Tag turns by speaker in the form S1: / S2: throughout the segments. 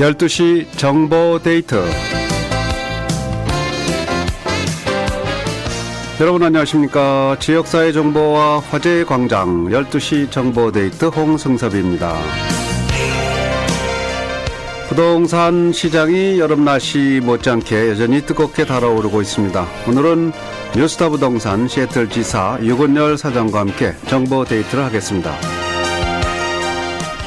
S1: 12시 정보 데이트 여러분 안녕하십니까? 지역사회 정보와 화제의 광장 12시 정보 데이트 홍승섭입니다. 부동산 시장이 여름 날씨 못지않게 여전히 뜨겁게 달아오르고 있습니다. 오늘은 뉴스타 부동산 시애틀 지사 유건열 사장과 함께 정보 데이트를 하겠습니다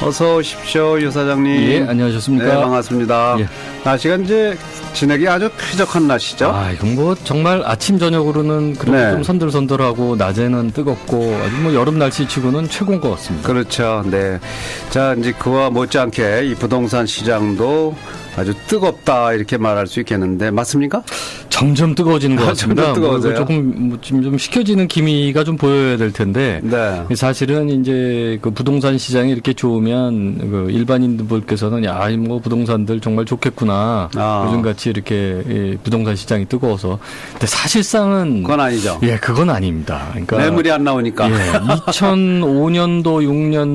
S1: 어서 오십시오, 유 사장님.
S2: 예, 안녕하셨습니까?
S1: 네, 반갑습니다.
S2: 예.
S1: 날씨가 이제 지내기 아주 쾌적한 날씨죠.
S2: 아, 이건 뭐 정말 아침 저녁으로는 그렇게
S1: 네.
S2: 좀 선들선들하고 낮에는 뜨겁고 아주 뭐 여름 날씨 치고는 최고인 것 같습니다.
S1: 그렇죠. 네. 자, 이제 그와 못지않게 이 부동산 시장도 아주 뜨겁다 이렇게 말할 수 있겠는데 맞습니까?
S2: 점점 뜨거워지는 것
S1: 아,
S2: 같습니다.
S1: 점점 뜨거워져요?
S2: 뭐 조금 뭐 좀, 좀 식혀지는 기미가 좀 보여야 될 텐데.
S1: 네.
S2: 사실은 이제 그 부동산 시장이 이렇게 좋으면 그 일반인들께서는 야, 이뭐 부동산들 정말 좋겠구나.
S1: 아.
S2: 요즘 같이 이렇게 이 부동산 시장이 뜨거워서. 근데 사실상은
S1: 그건 아니죠.
S2: 예, 그건 아닙니다. 그러니까
S1: 매물이 안 나오니까.
S2: 예, 2005년도,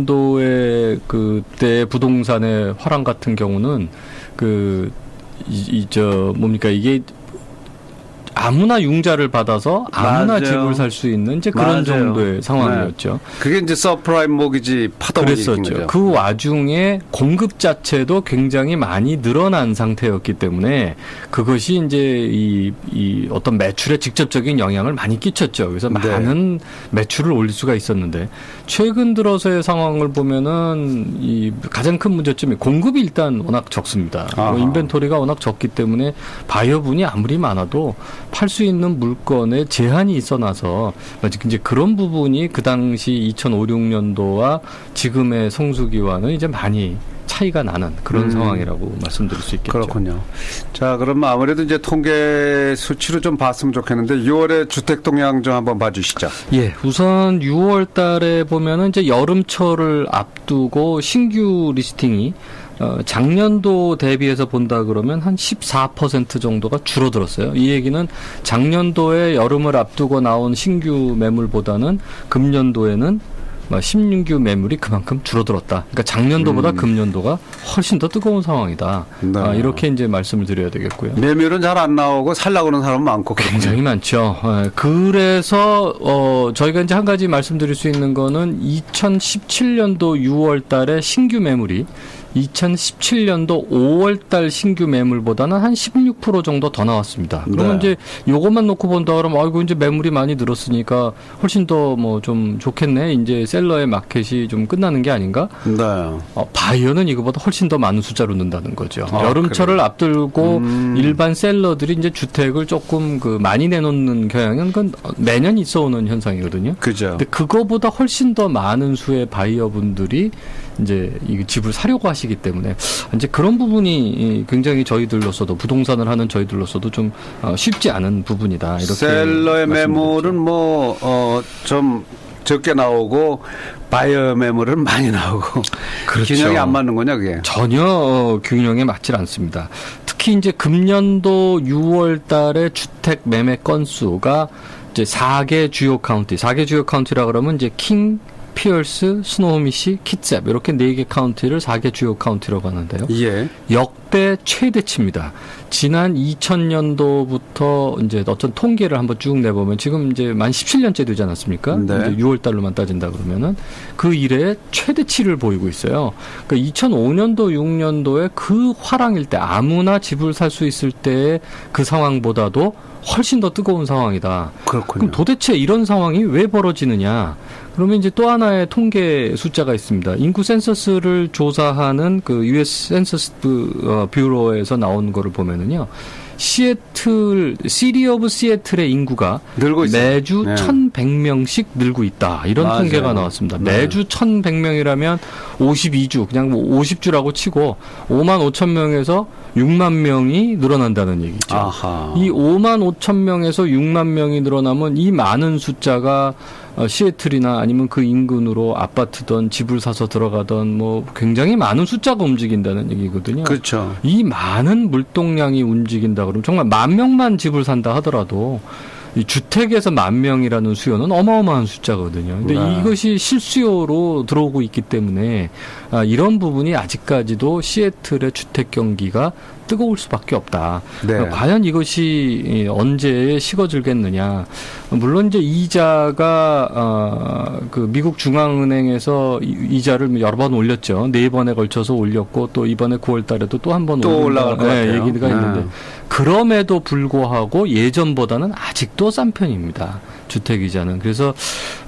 S2: 6년도에 그때 부동산의 화랑 같은 경우는 그, 이, 이, 저, 뭡니까, 이게 아무나 융자를 받아서 아무나
S1: 맞아요.
S2: 집을 살 수 있는 이제 그런
S1: 맞아요.
S2: 정도의 상황이었죠.
S1: 그게 이제 서프라임 모기지 파동이 일으킨
S2: 그랬었죠.
S1: 거죠.
S2: 그 와중에 공급 자체도 굉장히 많이 늘어난 상태였기 때문에 그것이 이제 이, 이 어떤 매출에 직접적인 영향을 많이 끼쳤죠. 그래서
S1: 네.
S2: 많은 매출을 올릴 수가 있었는데 최근 들어서의 상황을 보면은 이 가장 큰 문제점이 공급이 일단 워낙 적습니다. 뭐 인벤토리가 워낙 적기 때문에 바이어분이 아무리 많아도 팔 수 있는 물건에 제한이 있어 놔서 이제 그런 부분이 그 당시 2005, 6년도와 지금의 성수기와는 이제 많이 차이가 나는 그런
S1: 음.
S2: 상황이라고 말씀드릴 수 있겠죠.
S1: 그렇군요. 자, 그럼 아무래도 이제 통계 수치로 좀 봤으면 좋겠는데 6월에 주택 동향 좀 한번 봐주시죠.
S2: 예, 우선 6월 달에 보면은 이제 여름철을 앞두고 신규 리스팅이 어, 작년도 대비해서 본다 그러면 한 14% 정도가 줄어들었어요. 이 얘기는 작년도에 여름을 앞두고 나온 신규 매물보다는 금년도에는 뭐 신규 매물이 그만큼 줄어들었다. 그러니까 작년도보다
S1: 음.
S2: 금년도가 훨씬 더 뜨거운 상황이다.
S1: 네.
S2: 아, 이렇게 이제 말씀을 드려야 되겠고요.
S1: 매물은 잘 안 나오고 살라고 하는 사람은 많고.
S2: 굉장히 많죠. 예, 그래서 어 저희가 이제 한 가지 말씀드릴 수 있는 거는 2017년도 6월 달에 신규 매물이 2017년도 5월 달 신규 매물보다는 한 16% 정도 더 나왔습니다. 그러면
S1: 네.
S2: 이제 요것만 놓고 본다 그러면 아이고 이제 매물이 많이 늘었으니까 훨씬 더 뭐 좀 좋겠네. 이제 셀러의 마켓이 좀 끝나는 게 아닌가?
S1: 네.
S2: 어, 바이어는 이거보다 훨씬 더 많은 숫자로 는다는 거죠.
S1: 아,
S2: 여름철을
S1: 그래요?
S2: 앞두고
S1: 음.
S2: 일반 셀러들이 이제 주택을 조금 그 많이 내놓는 경향은 그건 매년 있어오는 현상이거든요.
S1: 그죠.
S2: 근데 그거보다 훨씬 더 많은 수의 바이어분들이 이제 이 집을 사려고 하시기 때문에 이제 그런 부분이 이 굉장히 저희들로서도 부동산을 하는 저희들로서도 좀 어, 쉽지 않은 부분이다. 이렇게
S1: 셀러의. 매물은 뭐, 어, 좀 적게 나오고, 바이어 매물은 많이 나오고.
S2: 그렇죠.
S1: 균형이 안 맞는 거냐, 그게?
S2: 전혀 어, 균형에 맞질 않습니다. 특히 이제 금년도 6월 달에 주택 매매 건수가 이제 4개 주요 카운티, 4개 주요 카운티라 그러면 이제 킹, 피어스, 스노우미시, 키셉 이렇게 4개 카운티를 4개 주요 카운티라고 하는데요.
S1: 예.
S2: 역대 최대치입니다. 지난 2000년도부터 이제 어떤 통계를 한번 쭉 내보면 지금 이제 만 17년째 되지 않았습니까?
S1: 네.
S2: 이제 6월 달로만 따진다 그러면은 그 이래 최대치를 보이고 있어요. 그러니까 2005년도, 6년도에 그 화랑일 때 아무나 집을 살 수 있을 때의 그 상황보다도 훨씬 더 뜨거운 상황이다.
S1: 그렇군요.
S2: 그럼 도대체 이런 상황이 왜 벌어지느냐? 그러면 이제 또 하나의 통계 숫자가 있습니다. 인구 센서스를 조사하는 그 US 센서스 부- 어, 뷰로에서 나온 거를 보면은요. 시애틀 시리 오브 시애틀의 인구가. 매주
S1: 네.
S2: 1,100명씩 늘고 있다. 이런
S1: 맞아요.
S2: 통계가 나왔습니다.
S1: 네.
S2: 매주 1,100명이라면 52주, 그냥 뭐 50주라고 치고 5만 5천 명에서 6만 명이 늘어난다는 얘기죠.
S1: 아하.
S2: 이 5만 5천 명에서 6만 명이 늘어나면 이 많은 숫자가 어, 시애틀이나 아니면 그 인근으로 아파트든 집을 사서 들어가던 뭐 굉장히 많은 숫자가 움직인다는 얘기거든요.
S1: 그렇죠.
S2: 이 많은 물동량이 움직인다 그러면 정말 만 명만 집을 산다 하더라도 이 주택에서 만 명이라는 수요는 어마어마한 숫자거든요. 근데
S1: 네.
S2: 이것이 실수요로 들어오고 있기 때문에 아, 이런 부분이 아직까지도 시애틀의 주택 경기가 뜨거울 수밖에 없다.
S1: 네.
S2: 과연 이것이 이, 언제 식어질겠느냐. 물론 이제 이자가 어, 그 미국 중앙은행에서 이- 이자를 여러 번 올렸죠. 네 번에 걸쳐서 올렸고 또 이번에 9월달에도 또
S1: 한번또 올라갈 것 같아요.
S2: 얘기가
S1: 네.
S2: 있는데 그럼에도 불구하고 예전보다는 아직 도싼 편입니다. 주택 이자는 그래서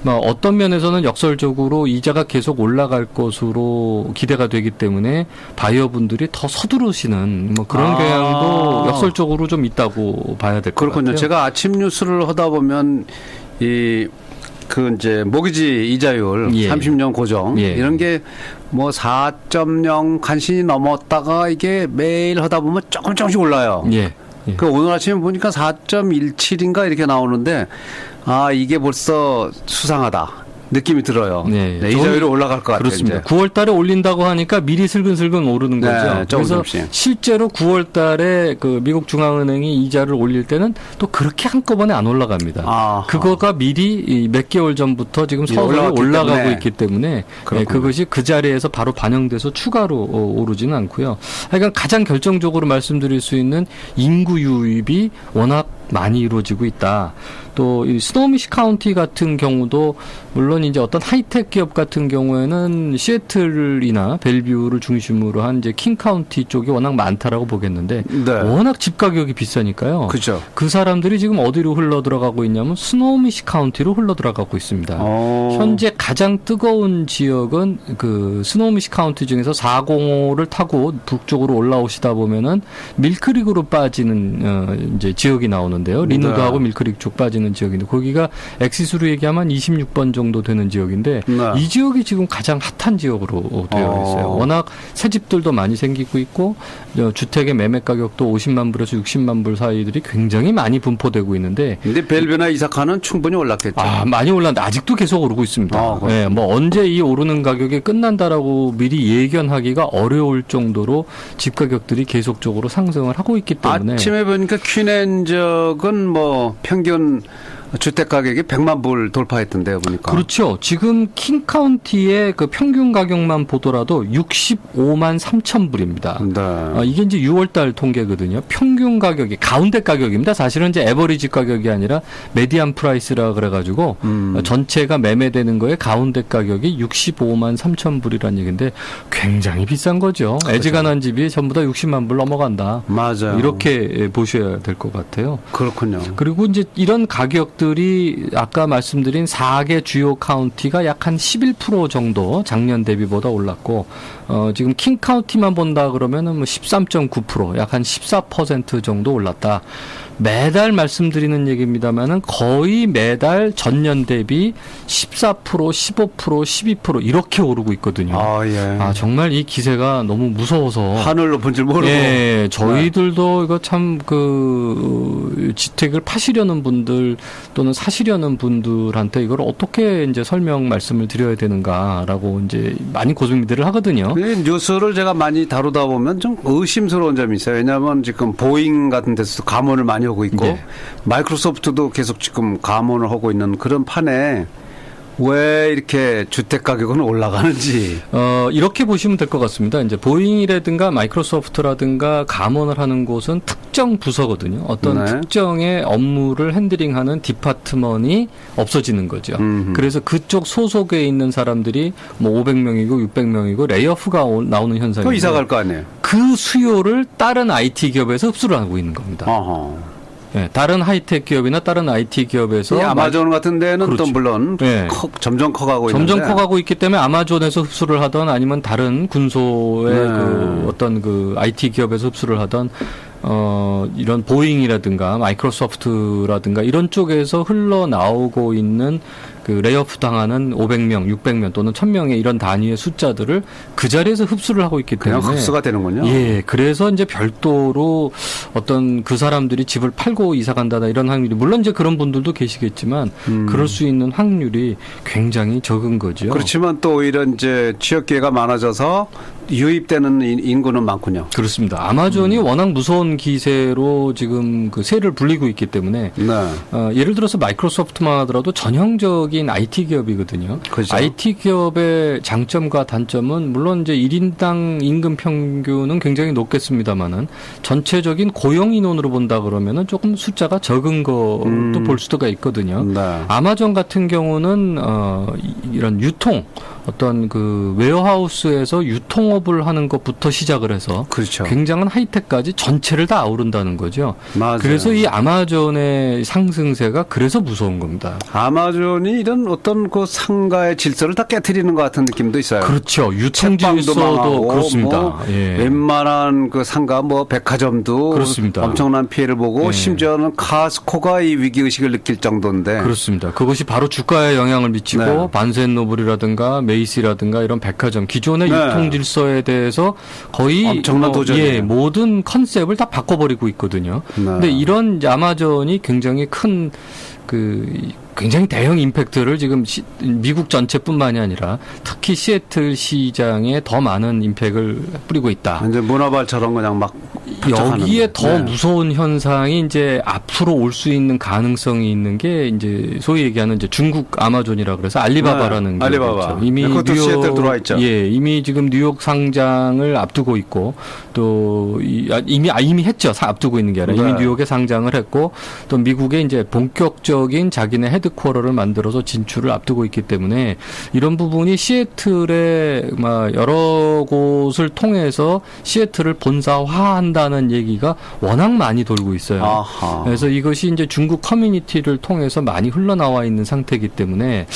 S2: 뭐 어떤 면에서는 역설적으로 이자가 계속 올라갈 것으로 기대가 되기 때문에 바이어분들이 더 서두르시는 뭐 그런
S1: 아.
S2: 경향도 역설적으로 좀 있다고 봐야 될것
S1: 그렇군요.
S2: 같아요.
S1: 제가 아침 뉴스를 하다 보면 이 그 이제 모기지 이자율
S2: 예.
S1: 30년 고정
S2: 예.
S1: 이런 게 뭐 4.0 간신히 넘었다가 이게 매일 하다 보면 조금 조금씩 올라요.
S2: 예. 예.
S1: 그 오늘 아침에 보니까 4.17인가 이렇게 나오는데 아 이게 벌써 수상하다 느낌이 들어요.
S2: 네,
S1: 네,
S2: 저는
S1: 이자율이 올라갈 것 같아요.
S2: 그렇습니다.
S1: 이제.
S2: 9월 달에 올린다고 하니까 미리 슬근슬근 오르는
S1: 네,
S2: 거죠. 그래서
S1: 조금씩.
S2: 실제로 9월 달에 그 미국 중앙은행이 이자를 올릴 때는 또 그렇게 한꺼번에 안 올라갑니다.
S1: 아하.
S2: 그거가 미리 이몇 개월 전부터 지금
S1: 예,
S2: 서서히 올라가고
S1: 때문에.
S2: 있기 때문에 예,
S1: 그렇군요.
S2: 그것이 그 자리에서 바로 반영돼서 추가로 어, 오르지는 않고요. 하여간 가장 결정적으로 말씀드릴 수 있는 인구 유입이 워낙 많이 이루어지고 있다. 또 이 스노미시 카운티 같은 경우도 물론 이제 어떤 하이텍 기업 같은 경우에는 시애틀이나 벨뷰를 중심으로 한 이제 킹 카운티 쪽이 워낙 많다라고 보겠는데
S1: 네.
S2: 워낙 집 가격이 비싸니까요.
S1: 그죠.
S2: 그 사람들이 지금 어디로 흘러 들어가고 있냐면 스노미시 카운티로 흘러 들어가고 있습니다.
S1: 어.
S2: 현재 가장 뜨거운 지역은 그 스노미시 카운티 중에서 405를 타고 북쪽으로 올라오시다 보면은 밀크릭으로 빠지는 어 이제 지역이 나오는 데요. 리누드하고
S1: 네.
S2: 밀크릭 쪽 빠지는 지역인데 거기가 엑시스로 얘기하면 26번 정도 되는 지역인데
S1: 네.
S2: 이 지역이 지금 가장 핫한 지역으로 되어
S1: 어.
S2: 있어요. 워낙 새 집들도 많이 생기고 있고 어, 주택의 매매 가격도 50만 불에서 60만 불 사이들이 굉장히 많이 분포되고 있는데
S1: 근데 벨뷰나 이사카는 충분히 올랐겠죠.
S2: 아, 많이 올랐는데 아직도 계속 오르고 있습니다.
S1: 아.
S2: 예, 뭐 언제 이 오르는 가격이 끝난다라고 미리 예견하기가 어려울 정도로 집 가격들이 계속적으로 상승을 하고 있기 때문에
S1: 아침에 보니까 퀸앤 적은 뭐 평균 주택 가격이 100만 불 돌파했던데요, 보니까.
S2: 그렇죠. 지금 킹 카운티의 그 평균 가격만 보더라도 65만 3천 불입니다.
S1: 네.
S2: 아, 이게 이제 6월달 통계거든요. 평균 가격이 가운데 가격입니다. 사실은 이제 에버리지 가격이 아니라 메디안 프라이스라 그래가지고
S1: 음.
S2: 어, 전체가 매매되는 거에 가운데 가격이 65만 3천 불이라는 얘기인데 굉장히 비싼 거죠.
S1: 그렇죠.
S2: 애지간한 집이 전부 다 60만 불 넘어간다.
S1: 맞아요.
S2: 이렇게 보셔야 될 것 같아요.
S1: 그렇군요.
S2: 그리고 이제 이런 가격 들이 아까 말씀드린 4개 주요 카운티가 약 한 11% 정도 작년 대비보다 올랐고 어 지금 킹 카운티만 본다 그러면은 뭐 13.9%약 한 14% 정도 올랐다. 매달 말씀드리는 얘기입니다만은 거의 매달 전년 대비 14%, 15%, 12% 이렇게 오르고 있거든요.
S1: 아, 예.
S2: 아 정말 이 기세가 너무 무서워서
S1: 하늘 높은 줄 모르고.
S2: 예, 저희들도 이거 참그 지택을 파시려는 분들 또는 사시려는 분들한테 이걸 어떻게 이제 설명 말씀을 드려야 되는가라고 이제 많이 고민들을 하거든요.
S1: 그 뉴스를 제가 많이 다루다 보면 좀 의심스러운 점이 있어요. 왜냐하면 지금 보잉 같은 데서 감원을 많이 하고 있고
S2: 네.
S1: 마이크로소프트도 계속 지금 감원을 하고 있는 그런 판에 왜 이렇게 주택 가격은 올라가는지.
S2: 어, 이렇게 보시면 될 것 같습니다. 이제 보잉이라든가 마이크로소프트라든가 감원을 하는 곳은 특정 부서거든요. 어떤
S1: 네.
S2: 특정의 업무를 핸들링하는 디파트먼이 없어지는 거죠.
S1: 음흠.
S2: 그래서 그쪽 소속에 있는 사람들이 뭐 500명이고 600명이고 레이오프가 오- 나오는 현상이
S1: 또 이사 갈 거 아니에요.
S2: 그 수요를 다른 IT 기업에서 흡수를 하고 있는 겁니다.
S1: 어허.
S2: 예, 다른 하이텍 기업이나 다른 IT 기업에서
S1: 이 아마존 같은 데는 또
S2: 그렇죠.
S1: 물론
S2: 네.
S1: 커- 점점 커가고
S2: 점점
S1: 있는데
S2: 커가고 있기 때문에 아마존에서 흡수를 하던 아니면 다른 군소의
S1: 네.
S2: 그 어떤 그 IT 기업에서 흡수를 하던 어 이런 보잉이라든가 마이크로소프트라든가 이런 쪽에서 흘러 나오고 있는 그 레이오프 당하는 500명, 600명 또는 1000명의 이런 단위의 숫자들을 그 자리에서 흡수를 하고 있기 때문에
S1: 흡수가 되는군요.
S2: 예, 그래서 이제 별도로 어떤 그 사람들이 집을 팔고 이사 간다나 이런 확률이 물론 이제 그런 분들도 계시겠지만
S1: 음.
S2: 그럴 수 있는 확률이 굉장히 적은 거죠.
S1: 그렇지만 또 오히려 이제 취업 기회가 많아져서 유입되는 인- 인구는 많군요.
S2: 그렇습니다. 아마존이
S1: 음.
S2: 워낙 무서운 기세로 지금 그 세를 불리고 있기 때문에
S1: 네.
S2: 어, 예를 들어서 마이크로소프트만 하더라도 전형적인 IT 기업이거든요.
S1: 그죠.
S2: IT 기업의 장점과 단점은 물론 이제 1인당 임금 평균은 굉장히 높겠습니다만은 전체적인 고용 인원으로 본다 그러면은 조금 숫자가 적은 것도
S1: 음.
S2: 볼 수가 있거든요.
S1: 네.
S2: 아마존 같은 경우는 어 이- 이런 유통 어떤 그 웨어하우스에서 유통업을 하는 것부터 시작을 해서
S1: 그렇죠.
S2: 굉장한 하이텍까지 전체를 다 아우른다는 거죠.
S1: 맞아요.
S2: 그래서 이 아마존의 상승세가 그래서 무서운 겁니다.
S1: 아마존이 이런 어떤 그 상가의 질서를 다 깨뜨리는 것 같은 느낌도 있어요.
S2: 그렇죠.
S1: 책방도 망하고
S2: 유통 질서도 그렇습니다.
S1: 뭐
S2: 예.
S1: 웬만한 그 상가 뭐 백화점도
S2: 그렇습니다.
S1: 엄청난 피해를 보고
S2: 예.
S1: 심지어는 카스코가 이 위기 의식을 느낄 정도인데
S2: 그렇습니다. 그것이 바로 주가에 영향을 미치고
S1: 네.
S2: 반센노블이라든가 메이시라든가 이런 백화점 기존의
S1: 네.
S2: 유통 질서에 대해서 거의
S1: 엄청난 도전이에요.
S2: 예, 모든 컨셉을 다 바꿔버리고 있거든요.
S1: 네.
S2: 근데 이런 이제 아마존이 굉장히 큰그 굉장히 대형 임팩트를 지금 시- 미국 전체뿐만이 아니라 특히 시애틀 시장에 더 많은 임팩을 뿌리고 있다.
S1: 이제 문화발처럼 그냥 막
S2: 여기에
S1: 거.
S2: 더
S1: 네.
S2: 무서운 현상이 이제 앞으로 올 수 있는 가능성이 있는 게 이제 소위 얘기하는 이제 중국 아마존이라 그래서 알리바바라는
S1: 네,
S2: 기업이
S1: 알리바바.
S2: 있죠. 이미
S1: 네,
S2: 뉴욕
S1: 시애틀 들어와 있죠.
S2: 예, 이미 지금 뉴욕 상장을 앞두고 있고 또 이- 아, 이미 아, 이미 했죠. 사- 앞두고 있는 게 아니라 이미
S1: 네.
S2: 뉴욕에 상장을 했고 또 미국에 이제 본격적인 자기네 헤드 쿼터를 만들어서 진출을 앞두고 있기 때문에 이런 부분이 시애틀의 막 여러 곳을 통해서 시애틀을 본사화한다는 얘기가 워낙 많이 돌고 있어요.
S1: 아하.
S2: 그래서 이것이 이제 중국 커뮤니티를 통해서 많이 흘러나와 있는 상태이기 때문에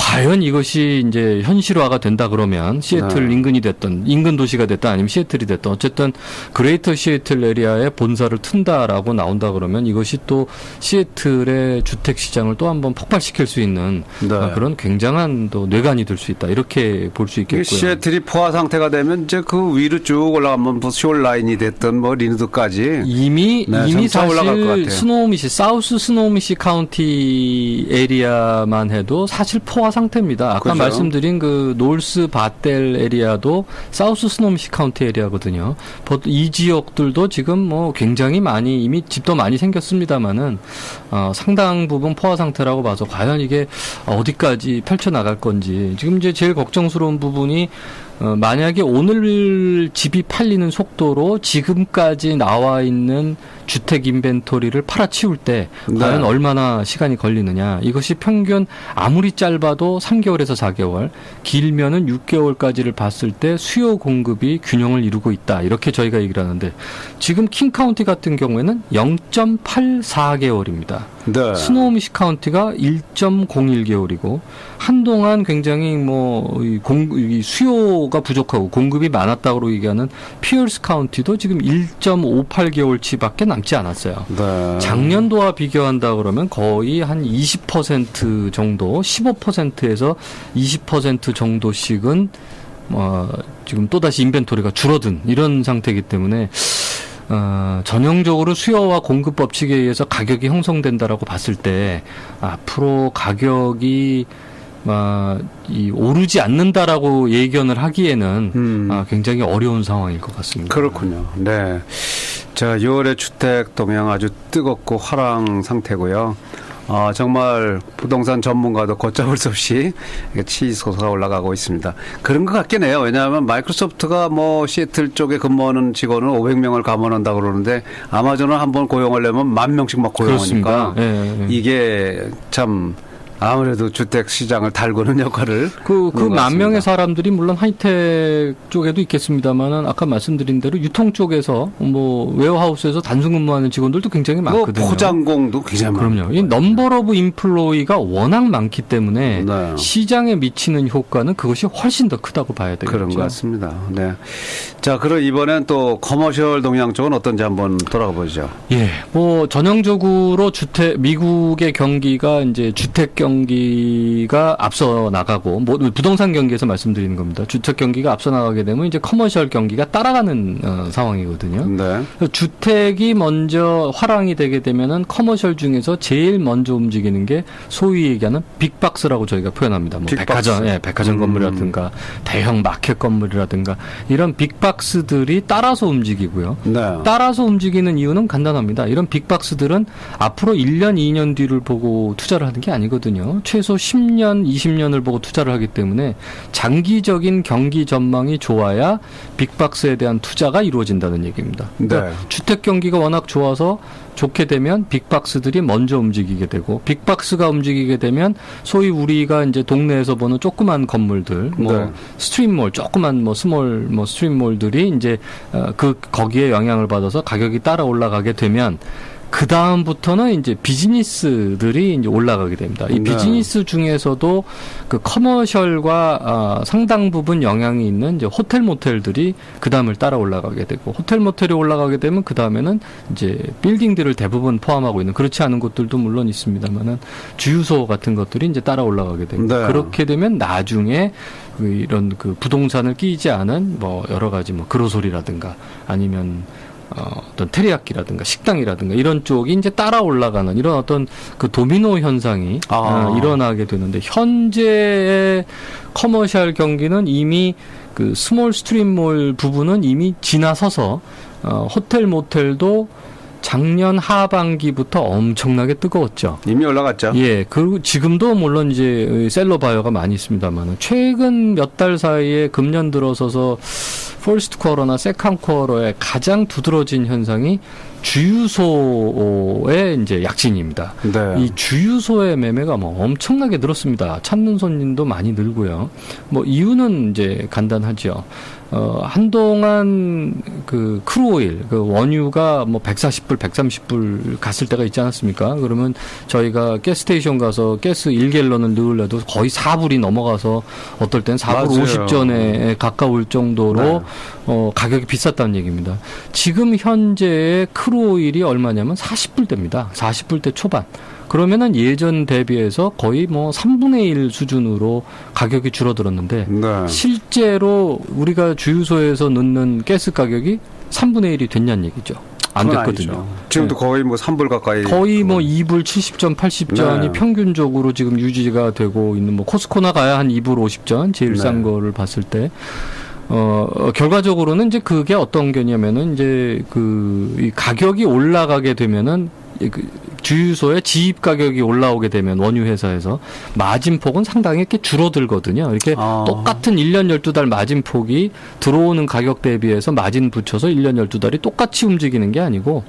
S2: 과연 이것이 이제 현실화가 된다 그러면 시애틀
S1: 네.
S2: 인근이 됐던 인근 도시가 됐든 아니면 시애틀이 됐든 어쨌든 그레이터 시애틀 에리아에 본사를 튼다라고 나온다 그러면 이것이 또 시애틀의 주택 시장을 또 한번 폭발시킬 수 있는
S1: 네.
S2: 아, 그런 굉장한 또 뇌관이 될 수 있다 이렇게 볼 수 있겠고요.
S1: 시애틀이 포화 상태가 되면 이제 그 위로 쭉 올라가면 뭐 시올 라인이 됐든 뭐 리누드까지
S2: 이미
S1: 네,
S2: 이미 사실. 스노우미시 사우스 스노우미시 카운티 에리아만 해도 사실 포화 상태입니다. 아까
S1: 그죠.
S2: 말씀드린 그 노스 바델 에리아도 사우스 스노우미시 카운티 에리아거든요. 버- 이 지역들도 지금 뭐 굉장히 많이 이미 집도 많이 생겼습니다만은 어, 상당 부분 포화 상태라고 봐서 과연 이게 어디까지 펼쳐 나갈 건지 지금 이제 제일 걱정스러운 부분이 어, 만약에 오늘 집이 팔리는 속도로 지금까지 나와 있는 주택 인벤토리를 팔아치울 때
S1: 네.
S2: 과연 얼마나 시간이 걸리느냐. 이것이 평균 아무리 짧아도 3개월에서 4개월, 길면은 6개월까지를 봤을 때 수요 공급이 균형을 이루고 있다. 이렇게 저희가 얘기를 하는데 지금 킹 카운티 같은 경우에는 0.84개월입니다.
S1: 네.
S2: 스노우미시 카운티가 1.01개월이고 한동안 굉장히 뭐이 공- 이 수요가 부족하고 공급이 많았다고 얘기하는 피어스 카운티도 지금 1.58개월치밖에 남지 않았어요.
S1: 네.
S2: 작년도와 비교한다 그러면 거의 한 20% 정도, 15%에서 20% 정도씩은 어, 지금 또다시 인벤토리가 줄어든 이런 상태이기 때문에 어, 전형적으로 수요와 공급 법칙에 의해서 가격이 형성된다라고 봤을 때 앞으로 가격이 아, 이 오르지 않는다라고 예견을 하기에는
S1: 음.
S2: 아, 굉장히 어려운 상황일 것 같습니다.
S1: 그렇군요. 네. 자, 6월의 주택 동향 아주 뜨겁고 화랑 상태고요. 아, 정말 부동산 전문가도 걷잡을 수 없이 치솟아 올라가고 있습니다. 그런 것 같긴 해요. 왜냐하면 마이크로소프트가 뭐 시애틀 쪽에 근무하는 직원을 500명을 감원한다 그러는데 아마존은 한번 고용하려면 만 명씩 막 고용하니까.
S2: 예, 예.
S1: 이게 참 아무래도 주택 시장을 달구는 역할을
S2: 그, 그 만. 명의 사람들이 물론 하이텍 쪽에도 있겠습니다만은 아까 말씀드린 대로 유통 쪽에서 뭐 웨어하우스에서 단순 근무하는 직원들도 굉장히
S1: 뭐
S2: 많거든요.
S1: 포장공도 굉장히
S2: 그럼요. 이. 넘버 오브 인플로이가 워낙 많기 때문에
S1: 네.
S2: 시장에 미치는 효과는 그것이 훨씬 더 크다고 봐야 되겠죠.
S1: 그런 것 같습니다. 네. 자, 그럼 이번엔 또 커머셜 동향 쪽은 어떤지 한번 돌아가 보죠.
S2: 예, 뭐 전형적으로 주택 미국의 경기가 이제 주택 경 기가 앞서 나가고 뭐 부동산 경기에서 말씀드리는 겁니다. 주택 경기가 앞서 나가게 되면 이제 커머셜 경기가 따라가는 어, 상황이거든요.
S1: 네.
S2: 주택이 먼저 화랑이 되게 되면은 커머셜 중에서 제일 먼저 움직이는 게 소위 얘기하는 빅박스라고 저희가 표현합니다. 뭐
S1: 빅박스.
S2: 백화점, 예, 백화점
S1: 음.
S2: 건물이라든가 대형 마켓 건물이라든가 이런 빅박스들이 따라서 움직이고요.
S1: 네.
S2: 따라서 움직이는 이유는 간단합니다. 이런 빅박스들은 앞으로 1년, 2년 뒤를 보고 투자를 하는 게 아니거든요. 최소 10년, 20년을 보고 투자를 하기 때문에 장기적인 경기 전망이 좋아야 빅박스에 대한 투자가 이루어진다는 얘기입니다. 그러니까
S1: 네.
S2: 주택 경기가 워낙 좋아서 좋게 되면 빅박스들이 먼저 움직이게 되고 빅박스가 움직이게 되면 소위 우리가 이제 동네에서 보는 조그만 건물들 뭐
S1: 네.
S2: 스트림몰 조그만 뭐 스몰 뭐 스트림몰들이 이제 어, 그 거기에 영향을 받아서 가격이 따라 올라가게 되면 그 다음부터는 이제 비즈니스들이 이제 올라가게 됩니다. 이
S1: 네.
S2: 비즈니스 중에서도 그 커머셜과 아, 상당 부분 영향이 있는 이제 호텔 모텔들이 그 다음을 따라 올라가게 되고 호텔 모텔이 올라가게 되면 그 다음에는 이제 빌딩들을 대부분 포함하고 있는 그렇지 않은 곳들도 물론 있습니다만은 주유소 같은 것들이 이제 따라 올라가게 됩니다.
S1: 네.
S2: 그렇게 되면 나중에 그 이런 그 부동산을 끼지 않은 뭐 여러 가지 뭐 그로소리라든가 아니면 어, 어떤 테리야끼라든가 식당이라든가 이런 쪽이 이제 따라 올라가는 이런 어떤 그 도미노 현상이
S1: 아.
S2: 어, 일어나게 되는데 현재의 커머셜 경기는 이미 그 스몰 스트림몰 부분은 이미 지나서서 어, 호텔 모텔도 작년 하반기부터 엄청나게 뜨거웠죠.
S1: 이미 올라갔죠.
S2: 예, 그리고 지금도 물론 이제 셀러 바이어가 많이 있습니다만 최근 몇 달 사이에 금년 들어서서 퍼스트 쿼러나 세컨 쿼러에 가장 두드러진 현상이 주유소의 이제 약진입니다.
S1: 네.
S2: 이 주유소의 매매가 뭐 엄청나게 늘었습니다. 찾는 손님도 많이 늘고요. 뭐 이유는 이제 간단하죠. 어, 한동안 그 크루오일, 그 원유가 뭐 140불, 130불 갔을 때가 있지 않았습니까? 그러면 저희가 가스스테이션 가서 가스 1갤런을 넣으려도 거의 4불이 넘어가서 어떨 땐 4불
S1: 맞아요.
S2: 50전에 가까울 정도로
S1: 네.
S2: 어, 가격이 비쌌다는 얘기입니다. 지금 현재의 크루오일이 얼마냐면 40불대입니다. 40불대 초반. 그러면은 예전 대비해서 거의 뭐 3분의 1 수준으로 가격이 줄어들었는데
S1: 네.
S2: 실제로 우리가 주유소에서 넣는 가스 가격이 3분의 1이 됐냐는 얘기죠. 안 됐거든요.
S1: 아니죠. 지금도 거의 뭐 3불 가까이.
S2: 거의 뭐 2불 70전, 80전이
S1: 네.
S2: 평균적으로 지금 유지가 되고 있는 뭐 코스코나 가야 한 2불 50전 제일 싼
S1: 네.
S2: 거를 봤을 때 어, 어, 결과적으로는 이제 그게 어떤 게냐면은 이제 그, 이 가격이 올라가게 되면은 이그 주유소의 지입 가격이 올라오게 되면 원유 회사에서 마진폭은 상당히 이렇게 줄어들거든요. 이렇게
S1: 아.
S2: 똑같은 1년 12달 마진폭이 들어오는 가격 대비해서 마진 붙여서 1년 12달이 똑같이 움직이는 게 아니고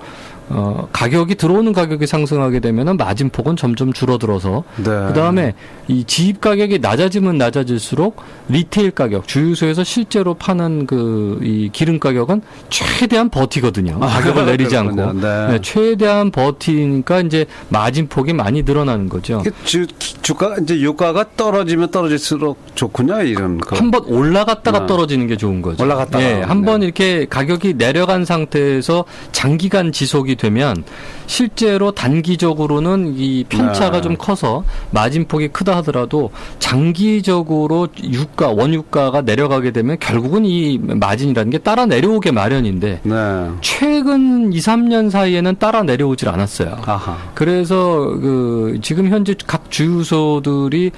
S2: 어, 가격이 들어오는 가격이 상승하게 되면은 마진폭은 점점 줄어들어서
S1: 네.
S2: 그 다음에 이 지입 가격이 낮아지면 낮아질수록 리테일 가격, 주유소에서 실제로 파는 그 이 기름 가격은 최대한 버티거든요. 가격을 내리지 않고.
S1: 아. 네.
S2: 네, 최대한 버티니까 이제 마진폭이 많이 늘어나는 거죠.
S1: 그 주, 주가 이제 유가가 떨어지면 떨어질수록 좋군요. 이런 거.
S2: 한번 올라갔다가
S1: 네.
S2: 떨어지는 게 좋은 거죠.
S1: 올라갔다가.
S2: 예, 한번
S1: 네.
S2: 이렇게 가격이 내려간 상태에서 장기간 지속이 되면 실제로 단기적으로는 이 편차가
S1: 네.
S2: 좀 커서 마진폭이 크다 하더라도 장기적으로 유가 원유가가 내려가게 되면 결국은 이 마진이라는 게 따라 내려오게 마련인데
S1: 네.
S2: 최근 2, 3년 사이에는 따라 내려오질 않았어요.
S1: 아하.
S2: 그래서 그 지금 현재 각 주유소들이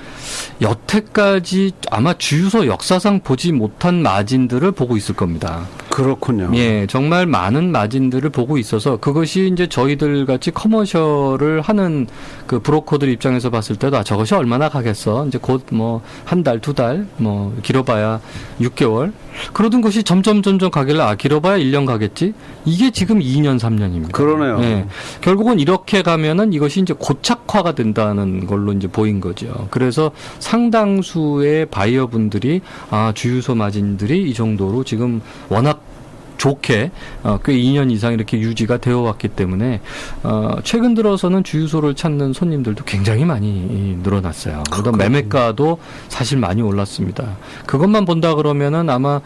S2: 여태까지 아마 주유소 역사상 보지 못한 마진들을 보고 있을 겁니다.
S1: 그렇군요.
S2: 예, 정말 많은 마진들을 보고 있어서 그것이 이제 저희들 같이 커머셜을 하는 그 브로커들 입장에서 봤을 때도 아 저것이 얼마나 가겠어. 이제 곧 뭐 한 달, 두 달, 뭐 길어봐야 6개월. 그러던 것이 점점 점점 가길래 아 길어봐야 1년 가겠지. 이게 지금 2년, 3년입니다.
S1: 그러네요.
S2: 예. 결국은 이렇게 가면은 이것이 이제 고착화가 된다는 걸로 이제 보인 거죠. 그래서 상당수의 바이어분들이 아 주유소 마진들이 이 정도로 지금 워낙 좋게 어, 꽤 2년 이상 이렇게 유지가 되어 왔기 때문에 어, 최근 들어서는 주유소를 찾는 손님들도 굉장히 많이 늘어났어요. 그다음. 매매가도 사실 많이 올랐습니다. 그것만 본다 그러면은 아마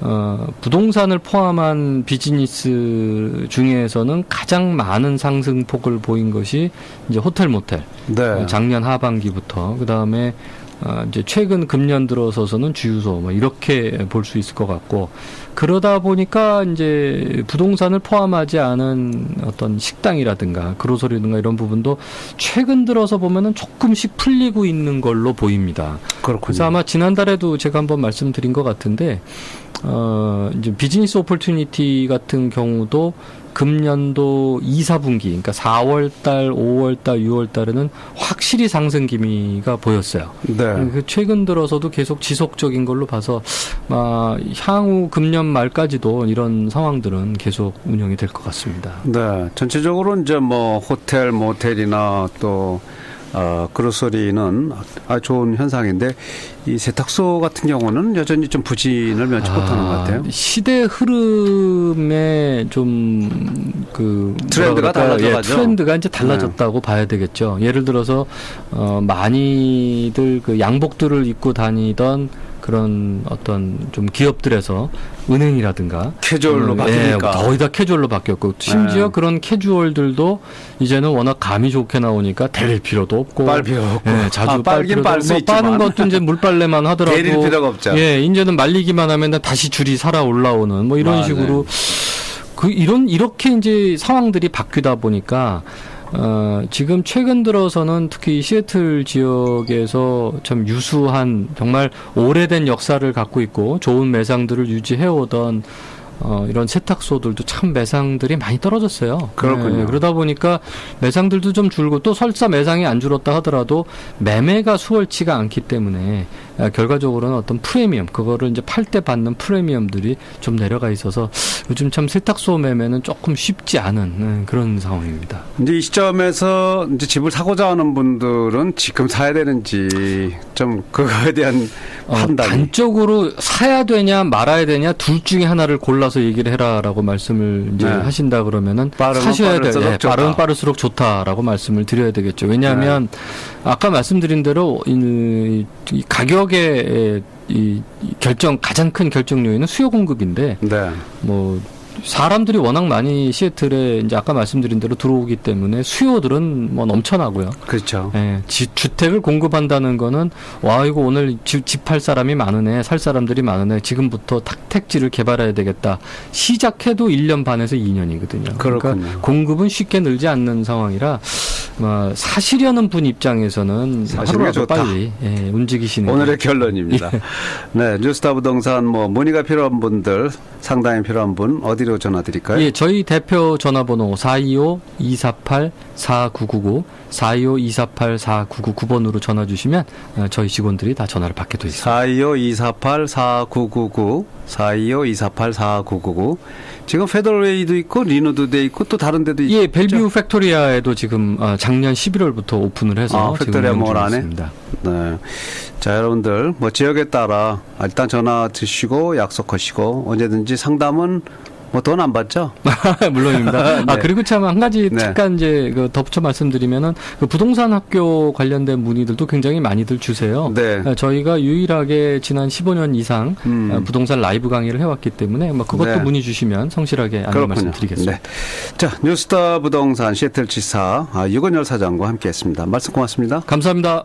S2: 어, 부동산을 포함한 비즈니스 중에서는 가장 많은 상승폭을 보인 것이 이제 호텔 모텔.
S1: 네.
S2: 작년 하반기부터 그 다음에 어, 이제 최근 금년 들어서서는 주유소 뭐 이렇게 볼 수 있을 것 같고 그러다 보니까 이제 부동산을 포함하지 않은 어떤 식당이라든가 그로서리든가 이런 부분도 최근 들어서 보면은 조금씩 풀리고 있는 걸로 보입니다.
S1: 그렇군요.
S2: 그래서 아마 지난달에도 제가 한번 말씀드린 것 같은데 어 이제 비즈니스 오퍼튜니티 같은 경우도 금년도 2, 4분기 그러니까 4월 달, 5월 달, 6월 달에는 확실히 상승 기미가 보였어요.
S1: 네.
S2: 그 최근 들어서도 계속 지속적인 걸로 봐서 아, 향후 금년 말까지도 이런 상황들은 계속 운영이 될 것 같습니다.
S1: 네. 전체적으로 이제 뭐 호텔, 모텔이나 또 어, 그로서리는 아 좋은 현상인데 이 세탁소 같은 경우는 여전히 좀 부진을 면치 못하는 것 같아요.
S2: 시대 흐름에 좀 그
S1: 트렌드가 달라져가죠.
S2: 트렌드가 이제 달라졌다고 봐야 되겠죠. 예를 들어서 어 많이들 그 양복들을 입고 다니던 그런 어떤 좀 기업들에서 은행이라든가
S1: 캐주얼로
S2: 음,
S1: 바뀌니까.
S2: 예, 거의 다 캐주얼로 바뀌었고 심지어
S1: 네.
S2: 그런 캐주얼들도 이제는 워낙 감이 좋게 나오니까 데릴 필요도 없고
S1: 빨 필요 없고.
S2: 예, 자주
S1: 아,
S2: 빨
S1: 빨긴
S2: 필요도
S1: 빨수
S2: 없고, 뭐 빠는. 것도 이제 물빨래만 하더라도
S1: 데릴 필요가 없죠.
S2: 예, 이제는 말리기만 하면 다시 줄이 살아 올라오는 뭐 이런
S1: 맞아요.
S2: 식으로 그 이런 이렇게 이제 상황들이 바뀌다 보니까 어, 지금 최근 들어서는 특히 시애틀 지역에서 참 유수한 정말 오래된 역사를 갖고 있고 좋은 매상들을 유지해 오던 어, 이런 세탁소들도 참 매상들이 많이 떨어졌어요.
S1: 그렇군요.
S2: 네, 그러다 보니까 매상들도 좀 줄고 또 설사 매상이 안 줄었다 하더라도 매매가 수월치가 않기 때문에 아, 결과적으로는 어떤 프리미엄 그거를 이제 팔 때 받는 프리미엄들이 좀 내려가 있어서 요즘 참 세탁소 매매는 조금 쉽지 않은 네, 그런 상황입니다.
S1: 이제 이 시점에서 이제 집을 사고자 하는 분들은 지금 사야 되는지 좀 그거에 대한
S2: 어,
S1: 판단이
S2: 단적으로 사야 되냐 말아야 되냐 둘 중에 하나를 골라서 얘기를 해라라고 말씀을 이제
S1: 네.
S2: 하신다 그러면은 사셔야 돼.
S1: 빠를수록
S2: 예, 빠를수록 좋다라고 말씀을 드려야 되겠죠. 왜냐하면
S1: 네.
S2: 아까 말씀드린 대로 이, 이 가격의 이 결정 가장 큰 결정 요인은 수요 공급인데
S1: 네.
S2: 뭐 사람들이 워낙 많이 시애틀에 이제 아까 말씀드린 대로 들어오기 때문에 수요들은 뭐 넘쳐나고요.
S1: 그렇죠.
S2: 예, 지- 주택을 공급한다는 거는 와 이거 오늘 집할 사람이 많으네, 살 사람들이 많으네. 지금부터 탁택지를 개발해야 되겠다. 시작해도 1년 반에서 2년이거든요.
S1: 그렇군요.
S2: 러니까 공급은 쉽게 늘지 않는 상황이라 뭐 사시려는 분 입장에서는 하루라도. 빨리 예, 움직이시는
S1: 오늘의
S2: 게
S1: 결론입니다. 네, 뉴스타 부동산 뭐 문의가 필요한 분들, 상담이 필요한 분 어디 로 전화 드릴까요?
S2: 예, 저희 대표 전화번호 425-248-4999, 425-248-4999번으로 전화 주시면 어, 저희 직원들이 다 전화를 받게 돼 있습니다.
S1: 425-248-4999, 425-248-4999. 지금 페더웨이도 있고 리노도 돼 있고 또 다른 데도 있죠.
S2: 예, 벨뷰 팩토리아에도 지금 어, 작년 11월부터 오픈을 해서
S1: 아, 팩토리아 몰 안에?
S2: 있습니다.
S1: 네. 자, 여러분들 뭐 지역에 따라 일단 전화 드시고 약속하시고 언제든지 상담은 뭐 돈 안 받죠?
S2: 물론입니다. 아
S1: 네.
S2: 그리고 참 한 가지
S1: 네.
S2: 잠깐 이제 그 덧붙여 말씀드리면은 그 부동산 학교 관련된 문의들도 굉장히 많이들 주세요.
S1: 네.
S2: 어, 저희가 유일하게 지난 15년 이상
S1: 음.
S2: 어, 부동산 라이브 강의를 해왔기 때문에 뭐 그것도
S1: 네.
S2: 문의 주시면 성실하게 안내 말씀드리겠습니다.
S1: 네. 자, 뉴스타 부동산 시애틀 지사 아, 유건열 사장과 함께했습니다. 말씀 고맙습니다.
S2: 감사합니다.